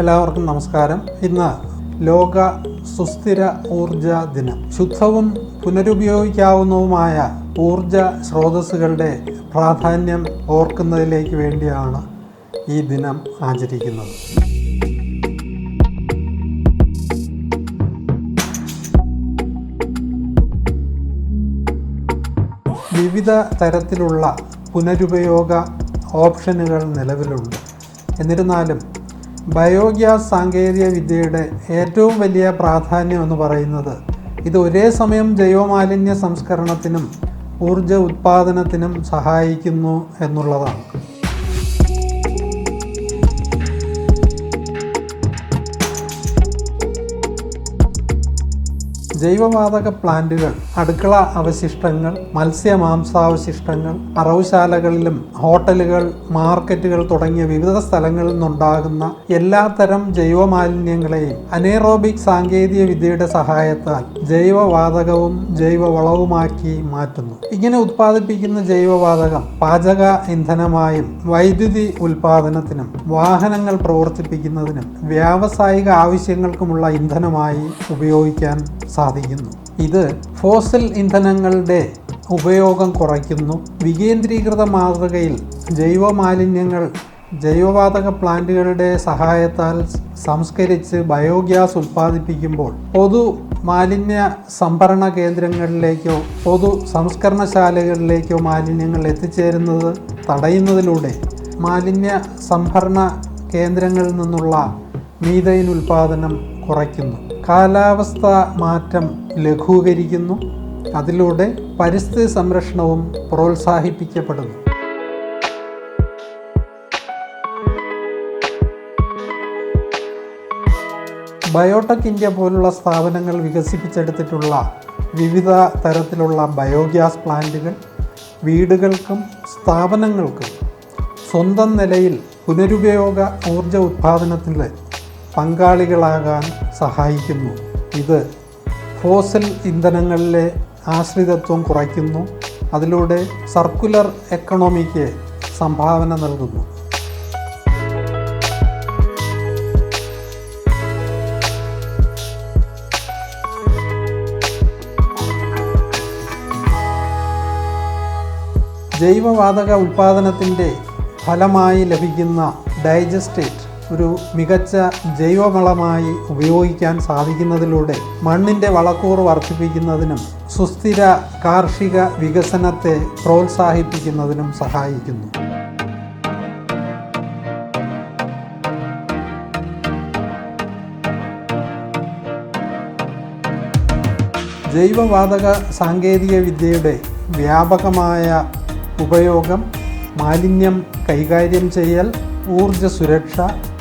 എല്ലാവർക്കും നമസ്കാരം. ഇന്ന് ലോക സുസ്ഥിര ഊർജ ദിനം. ശുദ്ധവും പുനരുപയോഗിക്കാവുന്നതുമായ ഊർജ സ്രോതസ്സുകളുടെ പ്രാധാന്യം ഓർക്കുന്നതിലേക്ക് വേണ്ടിയാണ് ഈ ദിനം ആചരിക്കുന്നത്. വിവിധ തരത്തിലുള്ള പുനരുപയോഗ ഓപ്ഷനുകൾ നിലവിലുണ്ട്. എന്നിരുന്നാലും ബയോഗ്യാസ് സാങ്കേതിക വിദ്യയുടെ ഏറ്റവും വലിയ പ്രാധാന്യം എന്ന് പറയുന്നത് ഇത് ഒരേ സമയം ജൈവമാലിന്യ സംസ്കരണത്തിനും ഊർജ ഉത്പാദനത്തിനും സഹായിക്കുന്നു എന്നുള്ളതാണ്. ജൈവവാതക പ്ലാന്റുകൾ അടുക്കള അവശിഷ്ടങ്ങൾ മത്സ്യ മാംസാവശിഷ്ടങ്ങൾ അറവുശാലകളിലും ഹോട്ടലുകൾ മാർക്കറ്റുകൾ തുടങ്ങിയ വിവിധ സ്ഥലങ്ങളിൽ നിന്നുണ്ടാകുന്ന എല്ലാത്തരം ജൈവമാലിന്യങ്ങളെയും അനേറോബിക് സാങ്കേതിക വിദ്യയുടെ സഹായത്താൽ ജൈവവാതകവും ജൈവവളവുമാക്കി മാറ്റുന്നു. ഇങ്ങനെ ഉത്പാദിപ്പിക്കുന്ന ജൈവവാതകം പാചക ഇന്ധനമായും വൈദ്യുതി ഉൽപാദനത്തിനും വാഹനങ്ങൾ പ്രവർത്തിപ്പിക്കുന്നതിനും വ്യാവസായിക ആവശ്യങ്ങൾക്കുമുള്ള ഇന്ധനമായി ഉപയോഗിക്കാൻ സാധിക്കുന്നു ഇത് ഫോസിൽ ഇന്ധനങ്ങളുടെ ഉപയോഗം കുറയ്ക്കുന്നു. വികേന്ദ്രീകൃത മാതൃകയിൽ ജൈവമാലിന്യങ്ങൾ ജൈവവാതക പ്ലാന്റുകളുടെ സഹായത്താൽ സംസ്കരിച്ച് ബയോഗ്യാസ് ഉൽപ്പാദിപ്പിക്കുമ്പോൾ പൊതു മാലിന്യ സംഭരണ കേന്ദ്രങ്ങളിലേക്കോ പൊതു സംസ്കരണശാലകളിലേക്കോ മാലിന്യങ്ങൾ എത്തിച്ചേരുന്നത് തടയുന്നതിലൂടെ മാലിന്യ സംഭരണ കേന്ദ്രങ്ങളിൽ നിന്നുള്ള മീതൈൻ ഉൽപാദനം കുറയ്ക്കുന്നു. കാലാവസ്ഥ മാറ്റം ലഘൂകരിക്കുന്നു. അതിലൂടെ പരിസ്ഥിതി സംരക്ഷണവും പ്രോത്സാഹിപ്പിക്കപ്പെടുന്നു. ബയോടെക് ഇന്ത്യ പോലുള്ള സ്ഥാപനങ്ങൾ വികസിപ്പിച്ചെടുത്തിട്ടുള്ള വിവിധ തരത്തിലുള്ള ബയോഗ്യാസ് പ്ലാന്റുകൾ വീടുകൾക്കും സ്ഥാപനങ്ങൾക്കും സ്വന്തം നിലയിൽ പുനരുപയോഗ ഊർജ ഉത്പാദനത്തിൽ പങ്കാളികളാകാൻ സഹായിക്കുന്നു. ഇത് ഫോസൽ ഇന്ധനങ്ങളിലെ ആശ്രിതത്വം കുറയ്ക്കുന്നു. അതിലൂടെ സർക്കുലർ എക്കണോമിക്ക് സംഭാവന നൽകുന്നു. ജൈവവാതക ഉൽപാദനത്തിന്റെ ഫലമായി ലഭിക്കുന്ന ഡൈജസ്റ്റേറ്റ് ഒരു മികച്ച ജൈവവളമായി ഉപയോഗിക്കാൻ സാധിക്കുന്നതിലൂടെ മണ്ണിന്റെ വളക്കൂറ് വർദ്ധിപ്പിക്കുന്നതിനും സുസ്ഥിര കാർഷിക വികസനത്തെ പ്രോത്സാഹിപ്പിക്കുന്നതിനും സഹായിക്കുന്നു. ജൈവവാതക സാങ്കേതിക വിദ്യയുടെ വ്യാപകമായ ഉപയോഗം മാലിന്യം കൈകാര്യം ചെയ്യൽ ഊർജ സുരക്ഷ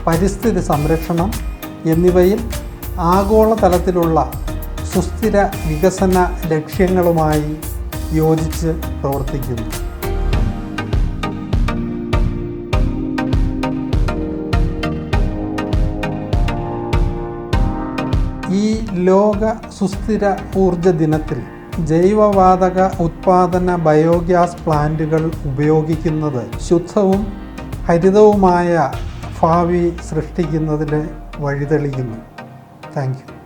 പരിസ്ഥിതി സംരക്ഷണം എന്നിവയിൽ ആഗോളതലത്തിലുള്ള സുസ്ഥിര വികസന ലക്ഷ്യങ്ങളുമായി യോജിച്ച് പ്രവർത്തിക്കുന്നു. ഈ ലോക സുസ്ഥിര ഊർജ ദിനത്തിൽ ജൈവവാതക ഉത്പാദന ബയോഗ്യാസ് പ്ലാന്റുകൾ ഉപയോഗിക്കുന്നത് ശുദ്ധവും ഹരിതവുമായ ഭാവി സൃഷ്ടിക്കുന്നതിന് വഴിതെളിയുന്നു. Thank you.